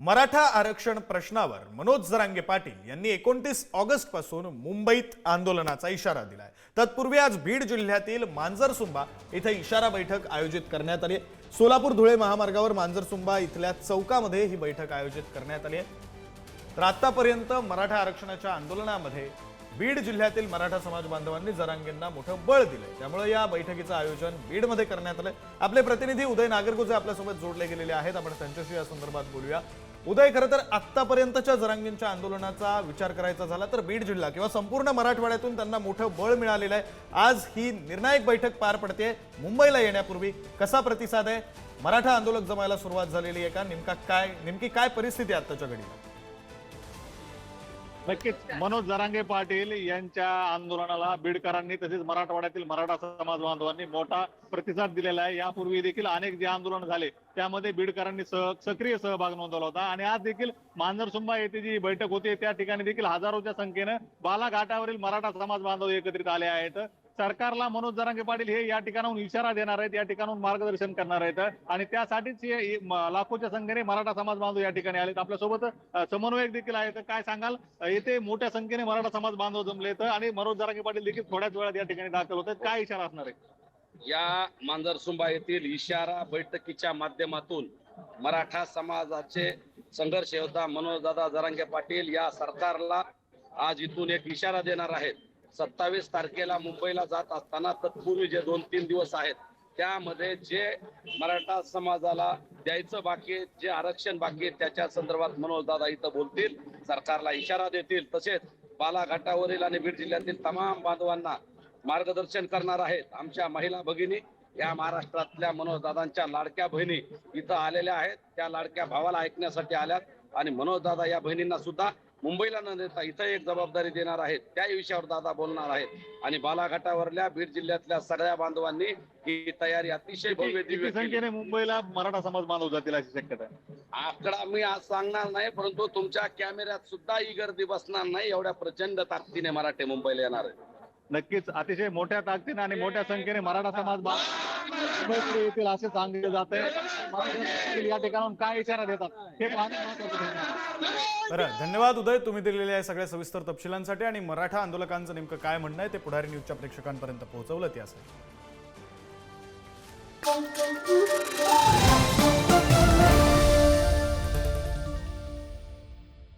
मराठा आरक्षण प्रश्नावर मनोज जरांगे पाटील यांनी एकोणतीस ऑगस्टपासून मुंबईत आंदोलनाचा इशारा दिलाय. तत्पूर्वी आज बीड जिल्ह्यातील मांजरसुंबा इथे इशारा बैठक आयोजित करण्यात आली आहे. सोलापूर धुळे महामार्गावर मांजरसुंबा इथल्या चौकामध्ये ही बैठक आयोजित करण्यात आली आहे. तर आतापर्यंत मराठा आरक्षणाच्या आंदोलनामध्ये बीड जिल्ह्यातील मराठा समाज बांधवांनी जरांगेंना मोठं बळ दिलं त्यामुळे या बैठकीचं आयोजन बीडमध्ये करण्यात आलं आपले प्रतिनिधी उदय नागरगोजे आपल्यासोबत जोडले गेलेले आहेत. आपण त्यांच्याशी या संदर्भात बोलूया. उदय खरं तर आत्तापर्यंतच्या जरांगींच्या आंदोलनाचा विचार करायचा झाला तर बीड जिल्हा किंवा संपूर्ण मराठवाड्यातून त्यांना मोठं बळ मिळालेलं आहे. आज ही निर्णायक बैठक पार पडते मुंबईला येण्यापूर्वी कसा प्रतिसाद आहे? मराठा आंदोलक जमायला सुरुवात झालेली आहे का? नेमका काय नेमकी काय परिस्थिती आहे आत्ताच्या घडीला? नक्कीच. मनोज जरांगे पाटील यांच्या आंदोलनाला बीडकरांनी तसेच मराठवाड्यातील मराठा समाज बांधवांनी मोठा प्रतिसाद दिलेला आहे. यापूर्वी देखील अनेक जे आंदोलन झाले त्यामध्ये बीडकरांनी सह सक्रिय सहभाग नोंदवला होता. आणि आज देखील मांजरसुंबा येथे जी बैठक होती त्या ठिकाणी देखील हजारोच्या संख्येनं बालाघाटावरील मराठा समाज बांधव एकत्रित आले आहेत. सरकारला मनोज जरांगे पाटील हे या ठिकाणाहून इशारा देणार आहेत या ठिकाणाहून मार्गदर्शन करणार आहेत. आणि त्यासाठीच हे लाखोच्या संख्येने मराठा समाज बांधव या ठिकाणी आलेत. आपल्यासोबत समन्वयक देखील आहेत. काय सांगाल? येथे मोठ्या संख्येने मराठा समाज बांधव जमलेत आणि मनोज जरांगे पाटील देखील थोड्याच वेळात या ठिकाणी दाखल होत आहेत. काय इशारा असणार आहे? या मांजरसुंबा येथील इशारा बैठकीच्या माध्यमातून मराठा समाजाचे संघर्ष होता मनोजदादा जरांगे पाटील या सरकारला आज इथून एक इशारा देणार आहेत. सत्तावीस तारखेला मुंबईला जात असताना तत्पूर्वी जे दोन तीन दिवस आहेत त्यामध्ये जे मराठा समाजाला द्यायचं बाकी जे आरक्षण बाकी त्याच्या संदर्भात मनोजदादा इथं बोलतील सरकारला इशारा देतील. तसेच बालाघाटावरील आणि बीड जिल्ह्यातील तमाम बांधवांना मार्गदर्शन करणार आहेत आमच्या महिला भगिनी या महाराष्ट्रातल्या मनोजदादांच्या लाडक्या बहिणी इथं आलेल्या आहेत. त्या लाडक्या भावाला ऐकण्यासाठी आल्यात आणि मनोजदादा या बहिणींना सुद्धा मुंबईला न देता इथं एक जबाबदारी देणार आहेत. त्या विषयावर दादा बोलणार आहेत. आणि बालाघाटावरल्या बीड जिल्ह्यातल्या सगळ्या बांधवांनी ही तयारी अतिशय भव्य दिव्य. संख्येने मुंबईला मराठा समाज बांधव जातील अशी शक्यता आहे? आकडा मी आज सांगणार नाही परंतु तुमच्या कॅमेऱ्यात सुद्धा ही गर्दी बसणार नाही एवढ्या प्रचंड ताकदीने मराठे मुंबईला येणार आहेत. नक्कीच अतिशय मोठ्या ताकदीने आणि मोठ्या संख्येने मराठा समाज येतील असे सांगितले जात. आहे या ठिकाणाहून काय इशारा देतात? हे पाहणे महत्त्वाचं ठरणार. बरं धन्यवाद उदय तुम्ही दिलेल्या या सगळ्या सविस्तर तपशिलांसाठी आणि मराठा आंदोलकांचं नेमकं काय म्हणणं आहे ते पुढारी न्यूजच्या प्रेक्षकांपर्यंत पोहोचवलं त्यासाठी.